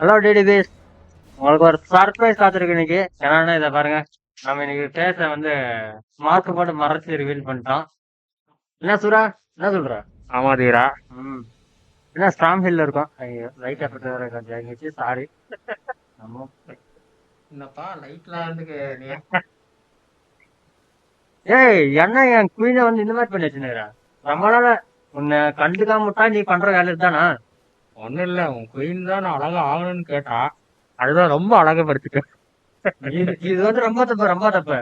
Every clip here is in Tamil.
ஹலோ டிடி பேஸ் உங்களுக்கு ஒரு சர்ப்ரைஸ் காத்திருக்கு இன்னைக்கு. என்னன்னா இதை பாருங்க. நம்ம இன்னைக்கு ஃபேஸை வந்து மாஸ்க் போட்டு மறைச்சு ரிவீல் பண்ணிட்டோம். என்ன சுரா? என்ன சொல்ற? ஆமா தீரா. ம். என்ன ஸ்ட்ராங் ஹில்ல இருக்கோம்? லைட் எஃபெக்ட் வேற கொஞ்சம் ஆகிடுச்சு சாரி நம்ம என்னப்பா லைட்லாம் வந்து ஏய் என்ன என் குயினை வந்து இந்த மாதிரி பண்ணி வச்சுனுறா ரொம்ப நாளா உன்னை கண்டுக்காம விட்டா நீ பண்ற வேலை தானா? ஒண்ணும் இல்ல உன் குயின் தான் நான் அழகா ஆகணும்னு கேட்டா அதுதான் ரொம்ப அழகப்படுத்திட்டேன் இது இது வந்து ரொம்ப தப்பு ரொம்ப தப்பு.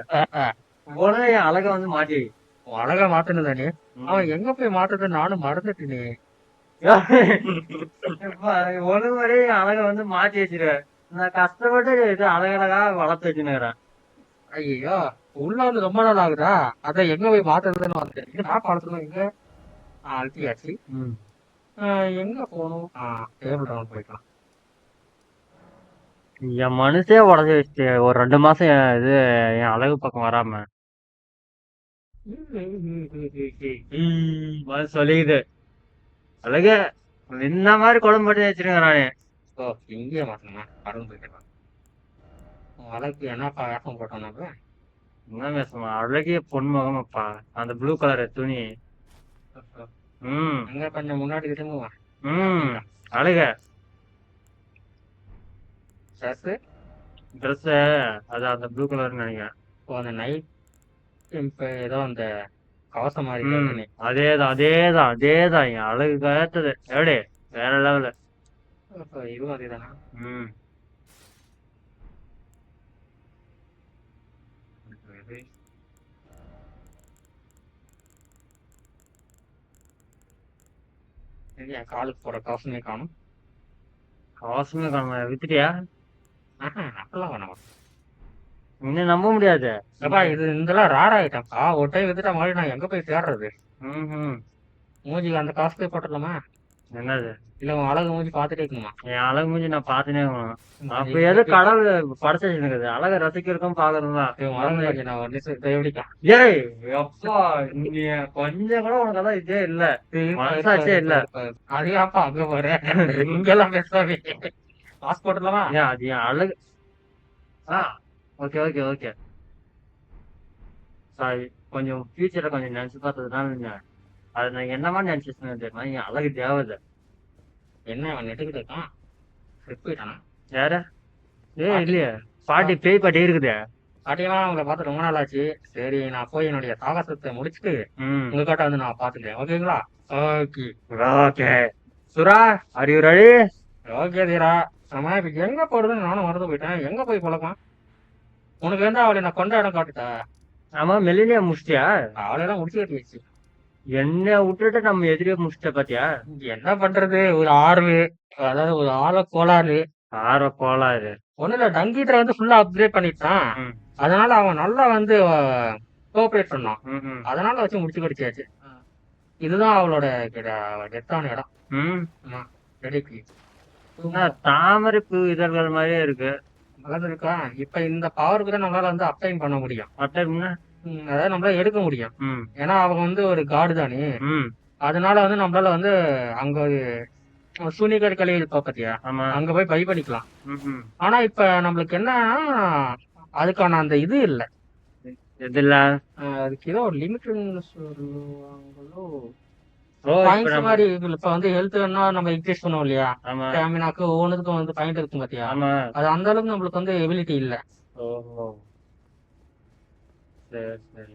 உடனே என் அழகை வந்து மாட்டி உன் அழகா மாத்தணும் தானே அவன் எங்க போய் மாத்தது நானும் மறந்துட்டேனே. ஒரு முறை என் அழகை வந்து மாத்தி வச்சிருவேன். நான் கஷ்டப்பட்டு இது அழகழகா வளர்த்து வச்சுனுக்கிறேன் ஐயோ உள்ள வந்து ரொம்ப நாள் ஆகுதா? அதான் எங்க போய் மாத்துறதுன்னு இங்க நான் பழசணும் இங்க. அழுத்தியாச்சு. எங்க போகணும்? டேபிள் போய்க்கலாம். என் மனுஷே உடஞ்சி வச்சு ஒரு ரெண்டு மாசம் இது என் அழகு பக்கம் வராம. சொல்லிக்குது. அழகு இந்த மாதிரி குழம்பு பண்ணி வச்சிருக்கேன் நானு. ஓ இங்கே பறந்து போய்க்கலாம் உன் அழகு என்னப்பா வேஷம் நம்ம? என்ன பேசுமா அழகிய பொன்முகமப்பா. அந்த ப்ளூ கலர் துணி. ம். எங்க கொஞ்சம் முன்னாடி திரும்புவேன். ம். அழக. ட்ரெஸ் ட்ரெஸ் அது அந்த ப்ளூ கலர்னு நினைக்கிறேன். அந்த நைட் இப்ப ஏதோ அந்த கவசம் மாதிரி. அதேதான் அதேதான் அதேதான். என் அழகு கயத்தது எப்படி வேற லெவலு இதுவும் அதேதானா? ம் சரி, என் காலுக்கு போற கவசமே காணும் அவசியமே காண வித்துட்டியா அப்பெல்லாம் வேணாம் இன்னும் நம்ப முடியாது அப்பா இது இதெல்லாம் ரேர் ஆயிட்டேன்ப்பா ஒரு டைம் வித்துட்டா மாதிரி நான் எங்க போய் தேடுறது ம்ஹும். மூஞ்சிக்கு அந்த காசுலேயே போட்டுடலாமா என்னது? இல்ல உன் அழகு மூஞ்சி பார்த்துட்டே இருக்கணுமா என் அழகு மூஞ்சி நான் இருக்கணும். அப்ப எது கடவுள் படைச்சு வச்சிருக்குது அழகை ரசிக்கிறதுக்கும் பாக்குறதும் தான். நான் ஏய் அப்பா நீ கொஞ்சம் கூட உனக்கு அதான் இதே இல்ல. மனசாட்சியே இல்ல. அதையாப்பா அங்க போறேன் இங்கெல்லாம் பேசாமே காசு போட்டுடலாமா ஏன் அது என் அழகு? ஆ ஓகே ஓகே ஓகே சாரி கொஞ்சம் ஃபியூச்சரை கொஞ்சம் நினைச்சு பார்த்ததுனால நான் அது நான் என்னமா நினைச்சிருந்தேன் தெரியுமா? என் அழகு தேவதை. என்ன அவன் நெட்டுக்கிட்டு இருக்கான்? போயிட்டானா? யார? ஏய் இல்லையே. பாட்டி பேய் பாட்டி இருக்குதே. பாட்டியெல்லாம் அவங்கள பார்த்து ரொம்ப நாள் ஆச்சு. சரி நான் போய் என்னுடைய சாகசத்தை முடிச்சுட்டு உங்க கிட்ட வந்து நான் பாத்துக்கிறேன் ஓகேங்களா? Okay. Okay. Sura. Are you ready okay Theera. நம்ம இப்ப எங்க போறதுன்னு நானும் மறந்து போயிட்டேன். எங்க போய் பழக்கம்? உனக்கு வந்து அவளை நான் கொண்ட இடம் காட்டுட்டா ஆமா மெலினியா முடிச்சிட்டியா அவளையெல்லாம் முடிச்சு கட்டியாச்சு என்ன விட்டுட்டு நம்ம எதிரியே முடிச்சிட்ட பாத்தியா? என்ன பண்றது? ஒரு ஆர்வு அதாவது ஒரு ஆழ கோளாறு. ஆற கோளாறு. ஒண்ணு இல்ல டங்கீட்டரை வந்து ஃபுல்லா அப்கிரேட் பண்ணிட்டான். அதனால அவன் நல்லா வந்து கோஆபரேட் பண்ணான். அதனால வச்சு முடிச்சு கடிச்சாச்சு இதுதான் அவளோட டெத்தான இடம். தாமரை பூ இதழ்கள் மாதிரியே இருக்கு. நல்லது இருக்கா இப்ப இந்த பவருக்கு தான் நம்மளால வந்து அப்டைன் பண்ண முடியும்? ம், அதாவது நம்மளால எடுக்க முடியும். ஏன்னா அவங்க வந்து ஒரு காடு தானே. அதனால வந்து நம்மளால வந்து அங்க ஒரு சூனிகர் கலை இருப்பா பாத்தியா? அங்க போய் பை பண்ணிக்கலாம். ஆனா இப்ப நம்மளுக்கு என்னன்னா அதுக்கான அந்த இது இல்ல. அஹ் அதுக்கு ஏதோ ஒரு லிமிட்னு சொல்லுவாங்களோ? பாயிண்ட்ஸ் மாதிரி. இப்ப வந்து ஹெல்த்னா நம்ம இன்க்ரீஸ் பண்ணுவோம் இல்லையா? ஸ்டாமினாக்கு ஒவ்வொன்றுக்கும் வந்து பாயிண்ட் இருக்கும் பாத்தியா? அது அந்த அளவுக்கு நம்மளுக்கு வந்து எபிலிட்டி இல்ல. சரி சரி.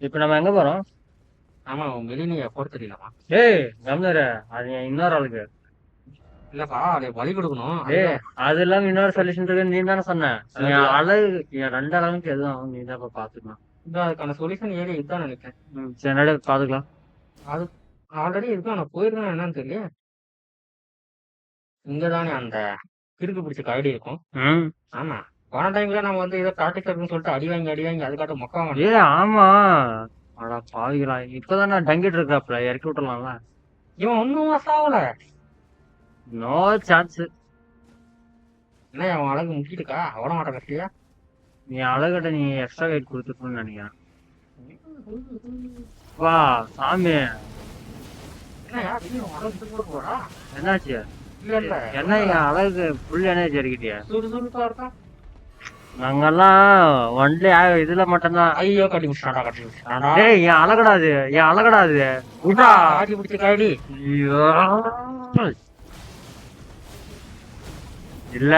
இப்ப நம்ம எங்க போறோம்? ஆமா வெளியே போட தெரியலமா ஏய் கம்னரு அது இன்னொரு ஆளுக்கு. இல்லப்பா அதை வழி கொடுக்கணும். ஏய் அது இல்லாம இன்னொரு சொல்யூஷன் இருக்கு நீ தானே சொன்ன அழகு ரெண்டு அழகுக்கு எதுவும் நீ தான் பாத்துக்கலாம் இந்த அதுக்கான சொல்யூஷன் ஏரியா இதுதான் நினைக்கிறேன். சரி நடு பாத்துக்கலாம் அது ஆல்ரெடி இருக்கு நான் போயிருக்கேன் என்னன்னு தெரியல. இங்கதானே அந்த கிறுக்கு பிடிச்ச கரடி இருக்கும். ஆமா. போன டைம்ல நம்ம வந்து ஏதோ ப்ராக்டிஸ் இருக்குன்னு சொல்லிட்டு அடி வாங்கி அடி வாங்கி அதுக்காட்டும் மொக்க வாங்க ஏ ஆமா. அடா பாவிகளா. இப்பதான் நான் டங்கிட்டு இருக்காப்ல இறக்கி விட்டுறலாம்ல இவன் ஒன்னும் சாவல நோ சான்ஸ் என்ன அவன் அழகு முக்கிட்டுக்கா? ஓட மாட்டான் கட்டியா? நீ அழகிட்ட நீ எக்ஸ்ட்ரா வெயிட் கொடுத்துருக்கணும்னு நினைக்கிறேன். வா சாமி. என்னாச்சு? இல்ல இல்ல. என்ன என் அழகு ஃபுல் எனர்ஜி இருக்கிட்டியா சுறுசுறுப்பா இருக்கா? நாங்கெல்லாம் ஒன்லி இதுல மட்டும்தான். ஐயோ கட்டி முடிச்சாடா கட்டி டேய் என் அழகடாது என் அழகடாது? விடா காட்டி பிடிச்ச காடி. இல்ல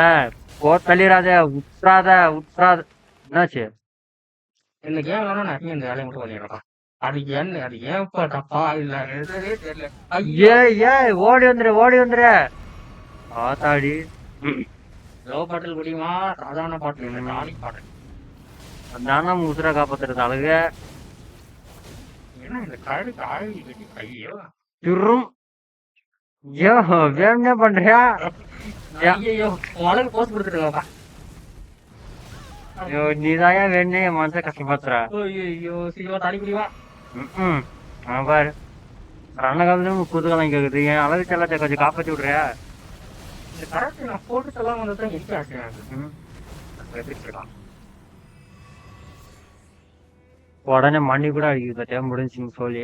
போ தள்ளிடாத உட்றாத உட்றாத. என்னாச்சு? இந்த கேம் வேணா நான் இந்த வேலையை மட்டும் பண்ணிடுறேன் அது என்ன அது ஏன்ப்பா தப்பா இல்ல தெரியல. ஏ ஓடி வந்துரு ஓடி வந்துரு. ஆத்தாடி லோ பாட்டில் குடியுமா சாதாரண பாட்டில் இல்லை டானிக் பாட்டில். நானா உசுர காப்பாத்துறது அழக. என்ன இந்த காடி காய் ஐயோ. திரும். ஐயோ வேணும்னே பண்றியா. ஐயோ உனக்கு போஸ்ட் கொடுத்துருக்கப்பா ஐயோ நீதான் ஏன் வேணும்னே என் மனசை கஷ்டப்படுத்துற ஐயோ சீக்கிரம் தடி குடிவா ம் ஆ பாரு. ரண காலத்துல புதுகாலம் கேக்குது. என் அழகு செல்லத்தை கொஞ்சம் காப்பாத்தி விடுறியா? இந்த கரெக்ட் நான் போட்டு எல்லாம் வந்து தான் ம். எதிர்த்துக்கலாம் உடனே மண்ணி கூட அடிக்குது பத்தியா முடிஞ்சுன்னு சொல்லி.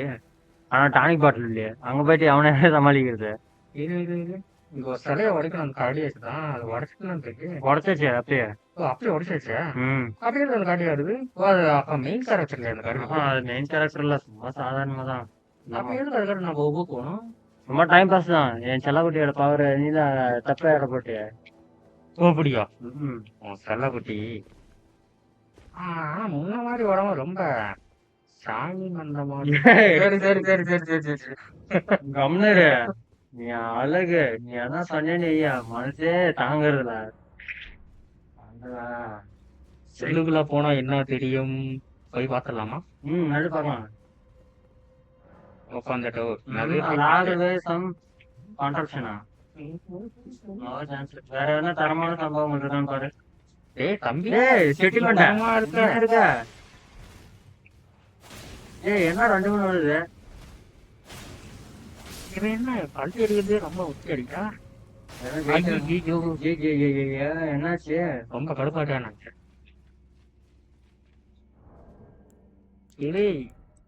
ஆனா டானிக் பாட்டில் இல்லையே அங்க போயிட்டு அவனை சமாளிக்கிறது? இது இது இது இங்க ஒரு சிலையை உடைக்கணும் அந்த காடி வச்சுதான். அது உடச்சிட்டு இருக்கு. உடச்சாச்சு அப்பயே ஓ அப்படியே உடச்சாச்சா? ம். அப்படியே அந்த காடி வருது. அப்ப மெயின் கேரக்டர் அந்த காடி அது மெயின் கேரக்டர் இல்ல சும்மா சாதாரணமா தான் அப்ப எதுக்கு அதுக்காக நம்ம போகணும்? சும்மா டைம் பாஸ் தான். என் செல்லக்குட்டியோட பவர் நீ தான் தப்பா இட போட்டிய? ஓ அப்படியா ம் உன் செல்லக்குட்டி. ஆனா முன்ன மாதிரி உடம்பு ரொம்ப சாமி மாதிரி. சரி சரி சரி சரி சரி சரி கம்னரு நீ அழகு. நீ அதான் சொன்னேன்னு ஐயா மனசே தாங்குறதுல செல்லுக்குள்ள போனா என்ன தெரியும்? போய் பாத்துடலாமா ம் நடு பார்க்கலாம். வேற என்ன தரமான சம்பவம் பாரு. தம்பி. ஏய் செட்டில்மெண்ட் தரமா இருக்க. இருக்க? ஏய் என்ன ரெண்டு மூணு வருது? இவன் என்ன கல்வி அடிக்கிறது ரொம்ப உச்சி அடிக்கா என்னாச்சு? ரொம்ப கடுப்பாட்டான்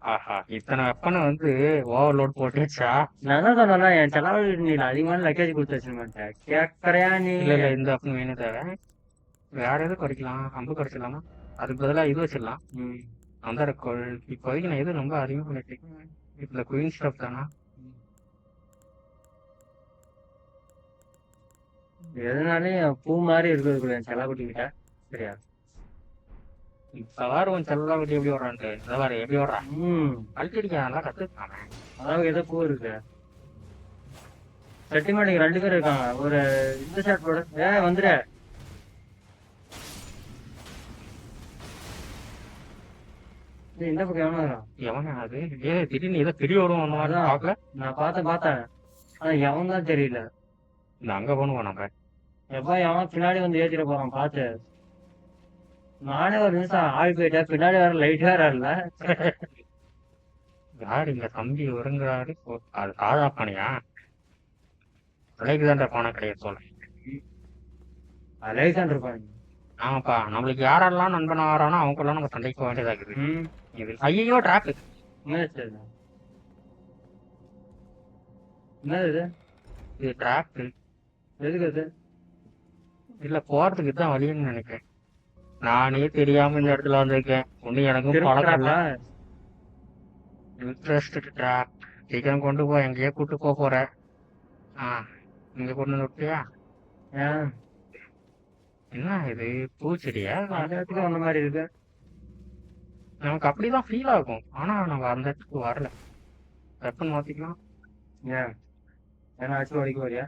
ஆஹா. இத்தனை வெப்பனை வந்து ஓவர்லோட் போட்டு வச்சா நான் தான் சொன்னேன்ல, என் செலவு நீ அதிகமான லக்கேஜ் கொடுத்து வச்சிருமாட்டேன் கேட்கறியா நீ? இல்ல இல்ல இந்த வெப்பன் வேணும் தேவை. வேற எது குறைக்கலாம்? அம்பு குறைச்சிடலாமா? அதுக்கு பதிலா இது வச்சிடலாம். ம். அந்த ரெக்கோல் இப்போதைக்கு நான் எது ரொம்ப அதிகமாக பண்ணிட்டு இருக்கேன் இந்த குயின் ஸ்டப் தானா? எதனாலயும் பூ மாதிரி இருக்குது என் செலவுட்டி கிட்ட சரியா இப்ப வேற உன் செல்லா விட்டு எப்படி வர்றான்ட்டு. இந்த வேற எப்படி வர்றான் அடிக்க நல்லா கத்துக்காம அதாவது ஏதோ பூ இருக்கு. செட்டிமாடிக்கு ரெண்டு பேர் இருக்காங்க. ஒரு இந்த ஷர்ட் போடு. ஏ வந்துரு. ஏய், இந்த பக்கம் வரான்? எவனா அது? ஏ திடீர்னு ஏதோ திடீர் வரும் அந்த மாதிரி. பார்க்கல? நான் பார்த்தேன் பார்த்தேன். ஆனா எவன் தான் தெரியல. இந்த அங்க போகணும் நம்ம எப்பா எவன் பின்னாடி வந்து ஏத்திட போறான் பார்த்து. நானே ஒரு நிமிஷம் ஆள் போயிட்டேன் பின்னாடி வேற லைட் வேற இல்ல. யார் இங்க தம்பி வருங்கிறாரு ஓ, அது சாதா பானையா தான்டா பானை கிடையாது சொல்ல தான் இருப்பாங்க ஆமாப்பா நம்மளுக்கு யாரெல்லாம் நண்பனா வரானோ அவங்கெல்லாம் நம்ம சண்டைக்கு போக வேண்டியதா இருக்குது. ஐயோ டிராப் என்னாச்சு அது? என்னது இது? இது டிராப் எதுக்கு அது இல்ல போறதுக்கு தான் வழின்னு நினைக்கிறேன். நானே தெரியாம இந்த இடத்துல வந்திருக்கேன். ஒண்ணு எனக்கும் பழக்கம் இல்ல. இன்ட்ரெஸ்ட் சீக்கிரம் கொண்டு போ. எங்கேயோ கூட்டு போக போற. ஆ இங்க கொண்டு வந்து விட்டியா? என்ன இது? பூச்செடியா? அந்த அந்த மாதிரி இருக்கு. நமக்கு அப்படிதான் ஃபீல் ஆகும் ஆனா நம்ம அந்த இடத்துக்கு வரல. வெப்பன் மாத்திக்கலாம். ஏன்? ஏன்னா உடைக்க வரியா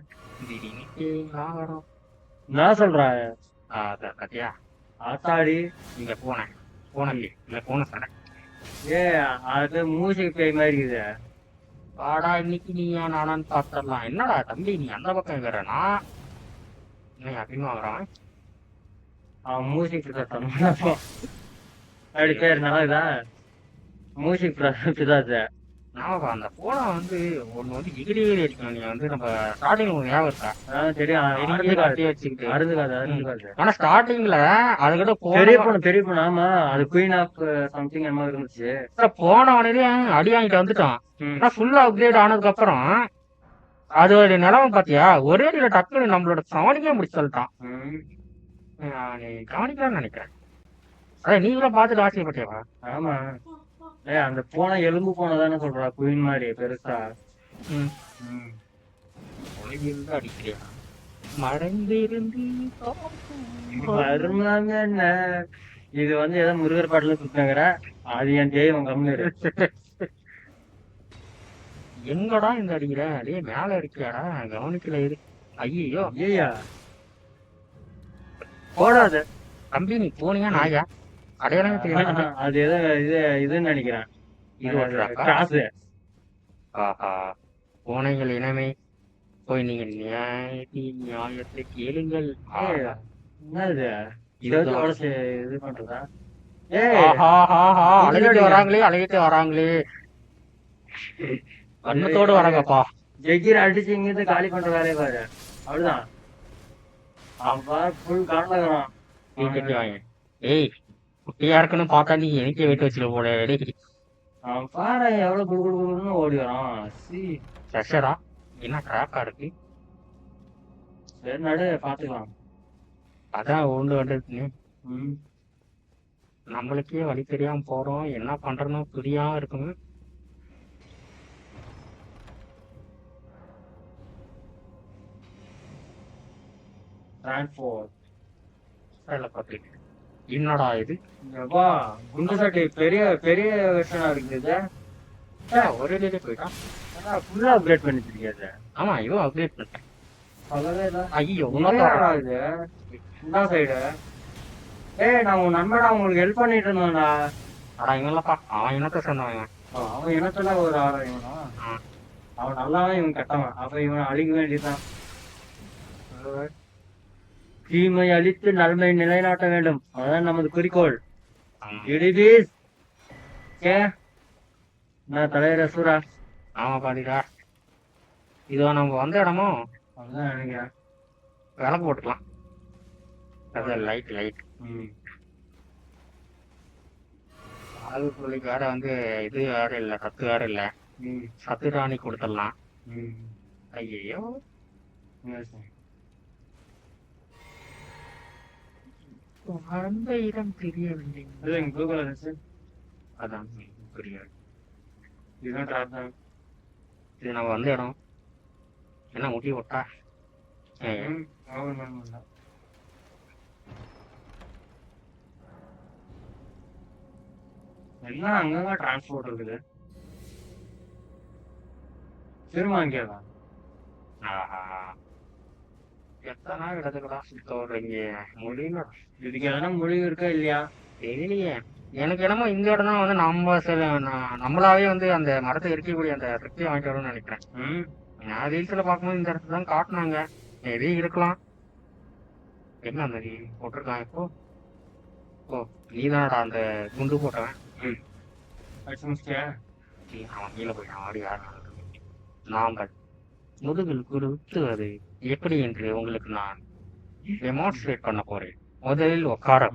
நான் சொல்றேன். அதான் கத்தியா ஆத்தாடி இங்க போனேன். போனேன் இல்ல போன சண்டை ஏ அது மூசிக்கு பேய் மாதிரி இருக்குது. வாடா இன்னைக்கு நீ ஏன் நானான்னு பாத்திரலாம் என்னடா தம்பி நீ அந்த பக்கம் இருக்கிறனா இன்னைக்கு அதிகமா வரான். அவன் மூசிக் அப்படி பேர் நல்லதா மூசிக் பிதாஸ் நாமப்பா அந்த போனை வந்து ஒண்ணு வந்து எகிரி எகிரி அடிக்கணும். நீ வந்து நம்ம ஸ்டார்டிங் ஞாபகம் இருக்கா? தெரியும் கட்டி வச்சுக்கிட்டு. அருந்து காது அருந்து காது. ஆனா ஸ்டார்டிங்ல அதுக்கிட்ட பெரிய போன பெரிய பொண்ணு ஆமா அது குயின் ஆஃப் சம்திங் என்ன மாதிரி இருந்துச்சு. போன உடனே அடி வாங்கிட்டு வந்துட்டான் ம். ஆனா ஃபுல்லா அப்கிரேட் ஆனதுக்கு அப்புறம் அது ஒரு நிலவரம் பாத்தியா? ஒரே அடியில டக்குன்னு நம்மளோட சவனிக்கே முடிச்சு சொல்லிட்டான். நீ கவனிக்கலாம்னு நினைக்கிறேன். அதான் நீங்களும் பார்த்துட்டு ஆச்சரியப்பட்டியவா ஆமா. ஏய் அந்த பூனை எலும்பு பூனை தானே சொல்றா குயின் மாதிரி பெருசா. ம். ம். ஒளிவிருந்து அடிக்கிறியா? மறைந்திருந்து மர்மம் என்ன? இது வந்து ஏதோ முருகர் பாட்டுல சுத்தினங்கிற அது என் தெய்வம் கம்மிரு எங்கடா இந்த அடிக்கிற? அடியே மேல இருக்கியாடா கவனிக்கல இரு. ஐயோ ஐயா போடாது தம்பி நீ போனியா நாயா? அடையாளமே அது ஏதோ இது இதுன்னு நினைக்கிறேன். இது? கிராஸ் ஆஹா பூனைகள் இனமே போய் நீங்க நியாயத்தை நியாயத்தை கேளுங்கள். ஆஹா. என்ன இது? இதுதான். இதோட இது பண்றதா? அழகிட்டு வராங்களே அழகிட்டு வராங்களே. கண்ணத்தோடு வராங்கப்பா. ஜெகீர் அடிச்சு இங்க இருந்து காலி பண்ற வேலையை பாரு. அவ்வளவுதான். அவன் ஃபுல் கட்டி வாங்க. ஏய் குட்டியா இருக்குன்னு பார்த்தா நீ எனக்கே வெட்டு வச்சுல போட டேய். அவன் பாரு எவ்வளவு குடு குடு குடுன்னு ஓடி வரான். சீ. ஃப்ரெஷரா என்ன ட்ராக்கா இருக்கு? சரி நடு பாத்துக்கலாம் அதான் உண்டு வந்துருக்குன்னு ம். நம்மளுக்கே வழி தெரியாம போறோம். என்ன பண்றோம்னு புரியாம இருக்குங்க டிரான்ஸ்போர்ட் பார்த்துட்டு என்னடா இது? குண்டு சட்டை பெரிய பெரிய வெர்ஷனா இருக்குது ஒரே டேட்டே போயிட்டான் ஃபுல்லா அப்கிரேட் பண்ணி வச்சிருக்காது ஆமா இவன் அப்டேட் பண்ணிட்டேன். ஐயோ உன்னதாடா இது? இந்த சைடு ஏய் நான் உன் நண்படா உங்களுக்கு ஹெல்ப் பண்ணிட்டு இருந்தேன்டா. அடா இவன்லப்பா அவன் என்னத்த சொன்னவன் அவன் இனத்துல ஒரு ஆளா இவனா. அவன் நல்லாதான் இவன் கட்டவன். அப்ப இவன் அழிக்க வேண்டியதுதான். தீமை அழித்து நன்மை நிலைநாட்ட வேண்டும். அதான் நமது குறிக்கோள். ஏ? நான் தலைவர சூரா? ஆமா பாதிடா இதோ நம்ம வந்த இடமும் அதான் நினைக்கிறேன். விளக்கு போட்டுக்கலாம். அது லைட் லைட். ஆளுக்குள்ளிக்கு வேற வந்து இது வேற இல்ல சத்து வேற இல்ல. சத்து ராணி கொடுத்துடலாம். ஐயோ அந்த இடம் தெரியவில்லை color dress. அதான் புரியாது இதுதான். இது நம்ம வந்த இடம் என்ன முட்டி விட்டா. எல்லாம் அங்கங்க டிரான்ஸ்போர்ட் இருக்குது திரும்ப அங்கேதான் ஆஹா. எத்தனை இடத்துக்குடா சுத்த வர்றீங்க முடியல இதுக்கு எதனா முடிவு இருக்கா இல்லையா? தெரியலையே. எனக்கு என்னமோ இந்த இடம் தான் வந்து நம்ம சில ந- நம்மளாவே வந்து அந்த மரத்தை இருக்கக்கூடிய அந்த சக்தியை வாங்கிட்டு வரும்னு நினைக்கிறேன். ம். நான் ரீல்ஸ்ல பார்க்கும்போது இந்த இடத்துல தான் காட்டினாங்க. மேபி இருக்கலாம். என்ன அந்த நீ போட்டிருக்கான் இப்போ? ஓ நீதானடா அந்த குண்டு போட்டவன். நீ அவன் கீழே போயிட்டான். ஆடி யார்? நாங்கள். முதுகில் குறுத்துவது எப்படி என்று உங்களுக்கு நான் டெமான்ஸ்ட்ரேட் பண்ண போறேன். முதலில் உட்கார.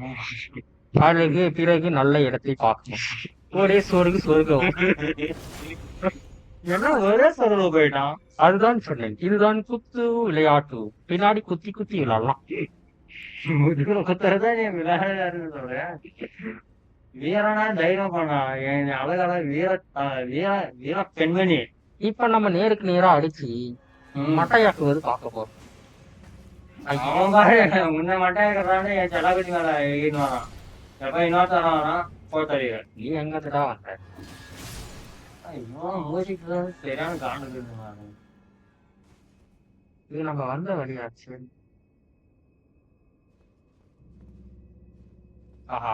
பிறகு பிறகு நல்ல இடத்தை பார்க்கணும் ஒரே சொருகு சொருகவும் என்ன ஒரே சொல்ல போயிட்டான்? அதுதான் சொன்னேன். இதுதான் குத்து விளையாட்டு. பின்னாடி குத்தி குத்தி விளையாடலாம் குத்துறதா நீ விளையாடுன்னு சொல்ற? வீரனா தைரியம் பண்ணா. என் அழகால வீர வீர வீர பெண்மணி. இப்ப நம்ம நேருக்கு நேரா அடிச்சு மட்டையாக்குவது பார்க்க போறோம். அவன் பாரு முன்ன மட்டும் இருக்கிறான்னு என் செலாபதி மேல ஈடு வரான் எப்ப இன்னொருத்தர வரான்? போத்தறிய நீ எங்கடா வந்த? இவன் மூசிக்கு சரியான காண்டு இது நம்ம வந்த வழியாச்சு. ஆஹா?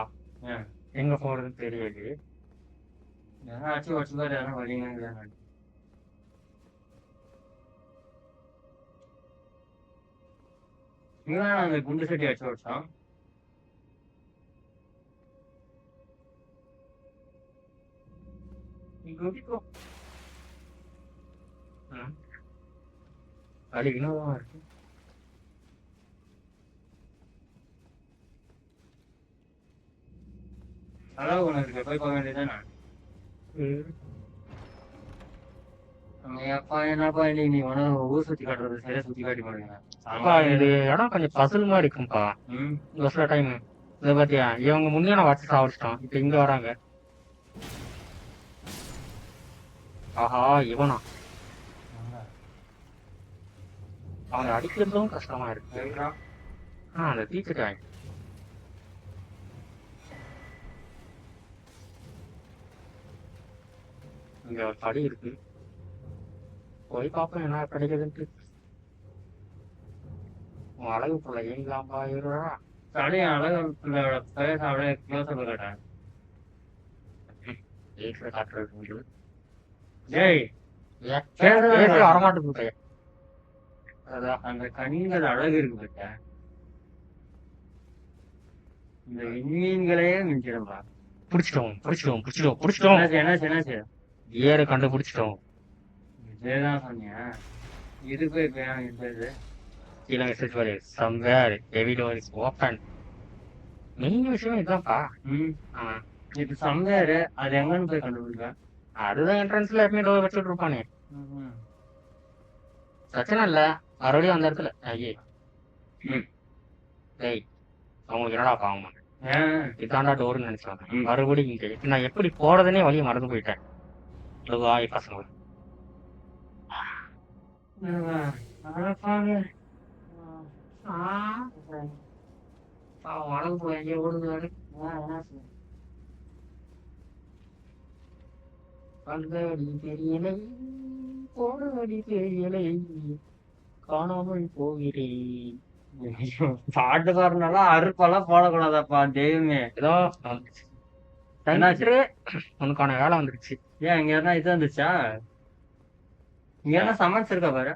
எங்க போறதுன்னு தெரியலையே. ஏன்னா அச்சு வச்சு பாரு யாரும் வழிங்க இவன் அந்த குண்டு சட்டி அடிச்சு வச்சான் அது வினோதமா இருக்கு? அழகு உனக்கு இருக்கு போய் போக வேண்டியதுதானே? நான் அப்பா என்னப்பா இன்னைக்கு நீ உனக்கு ஊர் சுத்தி காட்டுறது சரியா சுத்தி காட்டி பாருங்க இது இடம் கொஞ்சம் பசுல் மாதிரி இருக்கும்பா ஒரு சில டைம் இதை பாத்தியா இவங்க முன்னே நான் வச்சு சாவடிச்சிட்டோம் இப்ப இங்க வராங்க. ஆஹா இவனா? அவனை அடிக்கிறதும் கஷ்டமா இருக்கு. ஆ அந்த தீச்சுட்டாங்க இங்க படி இருக்கு. போய் பார்ப்போம் என்ன கிடைக்குதுன்ட்டு. அழகு போல ஏங்கலாம்பா இருடா. அப்படியே அழகு பிள்ளையோட பேச அப்படியே க்ளோஸ் கேட்டேன். வீட்டுல காட்டுறது டேய் பேச வரமாட்டேங்குது அதான் அந்த கண்கள் அழகு இருக்கு பட்ட இந்த விண்மீன்களையே மிஞ்சிடும்பா பிடிச்சிட்டோம் பிடிச்சிட்டோம் பிடிச்சிட்டோம் பிடிச்சிட்டோம். என்னாச்சு என்னாச்சு ஏற கண்டுபிடிச்சிட்டோம் இதேதான் சொன்னியா இது போய் இது கீழே மெசேஜ் வரு somewhere heavy door is open main விஷயம் இதுதான்ப்பா. ம். ஆ, இப்ப சம்வேரு அது எங்கன்னு போய் கண்டுபிடிப்பேன் அதுதான் என்ட்ரன்ஸ்ல எப்பவுமே டோர் வச்சுட்டு இருப்பானே. பிரச்சனை இல்ல? மறுபடியும் அந்த இடத்துல. ஐயே. ம். டேய் அவங்களுக்கு என்னடா பாவம்? இதாண்டா டோர்னு நினைச்சாங்க. மறுபடியும் இங்க. நான் எப்படி போறதுனே வழியை மறந்து போயிட்டேன். வாய் போய் எங்கேயோ ஓடுது பல்கடி தெரியலை போடுவடி தெரியலை காணாமல் போகிறேன். ஐயோ, பாட்டு பாடுறதுனால அறுப்பெல்லாம் போடக்கூடாதப்பா தெய்வமே. ஏதோ வந்துச்சு. தங்கிட்டு உனக்கான வேலை வந்துருச்சு. ஏன் இங்க எதனா இது வந்துச்சா என்ன சமன்ஸ் இருக்கா பாரு?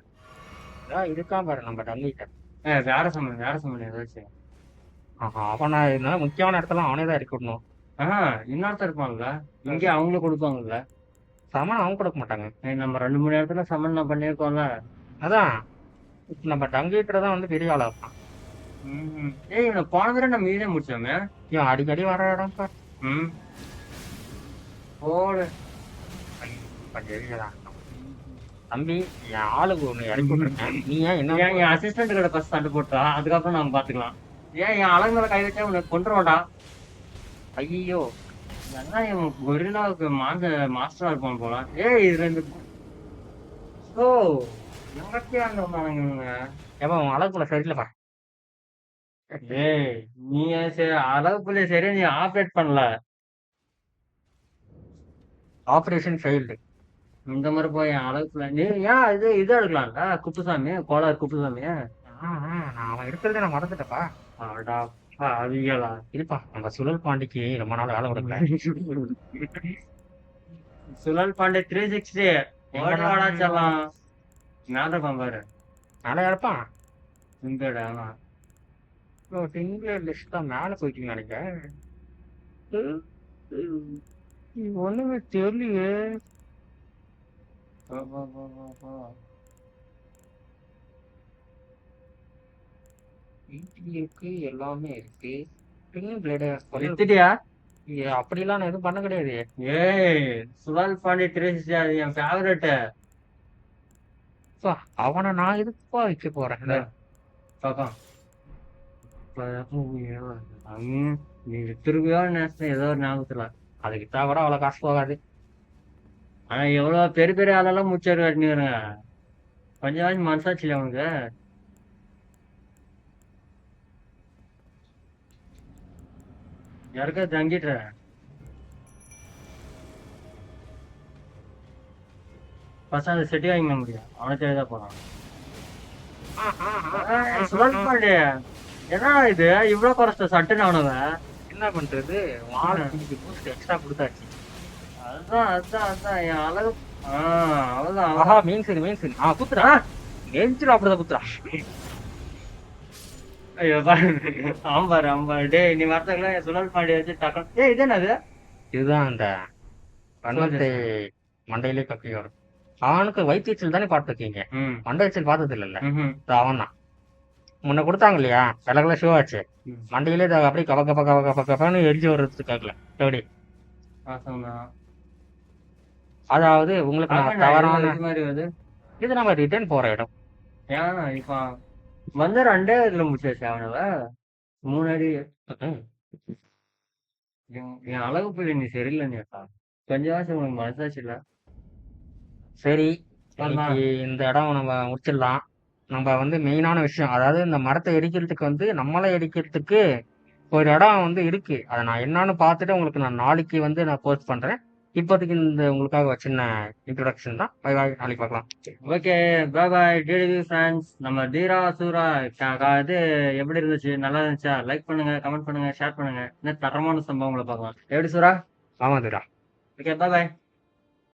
இருக்கா பாரு நம்ம டங்கிட்ட ஏ வேற சமன் வேற சமன் ஏதாச்சும் அவனை இருந்தா முக்கியமான இடத்துல அவனே தான் இறக்கி விடணும். ஆஹா இன்னொருத்தர் இருப்பாங்கல்ல? இங்க அவங்களும் கொடுப்பாங்கல்ல? சமன் அவங்க கொடுக்க மாட்டாங்க. நம்ம ரெண்டு மூணு இடத்துல சமன் நான் பண்ணியிருக்கோம்ல? அதான். இப்ப நம்ம டங்கிட்ட தான் வந்து பெரிய ஆளா இருப்பான் ஏய் இவனை போன தடவை நம்ம இதே முடிச்சோமே? இவன் அடிக்கடி வர இடம் பாரு. ம். போடு. கொஞ்சம். தம்பி என் ஆளுக்கு ஒண்ணு இறக்கி விட்டுருக்கேன். நீ ஏன் என்ன என் அசிஸ்டன்ட் கிட்ட ஃபர்ஸ்ட் சண்டை போட்டா அதுக்கப்புறம் நாம பாத்துக்கலாம். ஏன் என் அழகு மேல கை வச்சா உனக்கு கொண்டுருவாடா ஐயோ என்ன இவன் கொரில்லாவுக்கு மாந்த மாஸ்டரா இருப்பான் போல. ஏய் இது ரெண்டு ஓ எங்கத்தையும் அந்த இவங்க? ஏப்பா உன் அழகுல சரியில்லைப்பா ஏய் நீ சரி புள்ளிய சரியா நீ ஆப்ரேட் பண்ணல? ஆபரேஷன் ஃபெயில்டு இந்த மாதிரி போய் புள்ள நீ ஏன் இது இது எடுக்கலாம்ல? குப்புசாமி கோளாறு குப்புசாமி நான் அவன் இருக்கிறத நான் மறந்துட்டப்பா அடா அவிகளா இருப்பா நம்ம சுழல் பாண்டிக்கு ரொம்ப நாள் வேலை கொடுக்கல. சுழல் பாண்டே த்ரீ சிக்ஸ்டி மேல இருப்பான் பாரு. மேலே இருப்பான் இங்கடா ஆமா. சிங்கிள் லிஸ்ட் தான் மேலே போயிட்டீங்க நினைக்கிறேன் ஒண்ணுமே தெரியலையே. இருக்கு எல்லாமே இருக்கு. எடுத்துட்டியா அப்படிலாம் நான் எதுவும் பண்ண கிடையாது. ஏய் சுழல் பாண்டி த்ரீ சிக்ஸ்டி அது என் ஃபேவரட் அவனை நான் எதுக்குப்பா வைக்க போறேன்? பாப்பா நீ வித்துருவியோ நினைச்சேன் ஏதோ ஒரு ஞாபகத்துல. அதுக்கு தவிர அவ்வளவு காசு போகாது. ஆனா எவ்வளவு பெரிய பெரிய ஆளெல்லாம் முடிச்சாரு கட்டினுங்க கொஞ்சம் இல்லையா அவனுக்கு யாருக்கா தங்கிட்ட. பசங்க செட்டி வாங்கிக்க முடியும் அவனை தேடிதான் போறான். ஏய், என்ன இது? இவ்வளவு குறைச்ச சட்டுன்னு அவனவன் என்ன பண்றது? வாழை பூஸ்ட் எக்ஸ்ட்ரா கொடுத்தாச்சு. அதுதான் அதுதான் அதுதான் என் அழகு. ஆஹ் அவ்வளவுதான். ஆஹா மீன் சரி மீன் சரி ஆ குத்துறா. நெஞ்சில் அப்படிதான் குத்துறா. ஐயோ பாரு. அவன் பாரு அவன் பாரு டேய் நீ வரதுக்குள்ள சுழல் பாண்டி வச்சு டக்கம் ஏய் இது என்னது? இதுதான் அந்த வன்மத்தை மண்டையிலே கப்பி வரும். அவனுக்கு தானே பார்த்துருக்கீங்க. ம். மண்டைச்சல் பார்த்தது இல்லைல்ல. அவன் தான் முன்ன கொடுத்தாங்க இல்லையா? கலகல ஷோ ஆச்சு. மண்டையிலே அப்படியே கப கப கப கப கபன்னு எரிஞ்சு வர்றதுக்காகல எப்படி? அதாவது உங்களுக்கு நான் தவறான மாதிரி வருது இது நம்ம ரிட்டர்ன் போற இடம். ஏன் இப்ப வந்து ரெண்டே இதுல முடிச்சாச்சு அவனவ. மூணு அடி. என் அழகு பிள்ளை நீ சரியில்லை நீக்கா கொஞ்சமாச்சும் உனக்கு மனசாச்சு இல்ல. சரி இந்த இடம் நம்ம முடிச்சிடலாம். நம்ம வந்து மெயினான விஷயம் அதாவது இந்த மரத்தை எரிக்கிறதுக்கு வந்து நம்மளை எரிக்கிறதுக்கு ஒரு இடம் வந்து இருக்கு. அதை நான் என்னன்னு பார்த்துட்டு உங்களுக்கு நான் நாளைக்கு வந்து நான் போஸ்ட் பண்றேன். இப்போதைக்கு இந்த உங்களுக்காக ஒரு சின்ன இன்ட்ரோடக்ஷன் தான். பை பாய் நாளைக்கு பார்க்கலாம். Okay bye bye TTV fans நம்ம தீரா சூரா இது எப்படி இருந்துச்சு? நல்லா இருந்துச்சா? லைக் பண்ணுங்க கமெண்ட் பண்ணுங்க ஷேர் பண்ணுங்க. இன்னும் தரமான சம்பவங்களை பார்க்கலாம். எப்படி சூரா? ஆமாம் துரா. ஓகே பாய் பாய்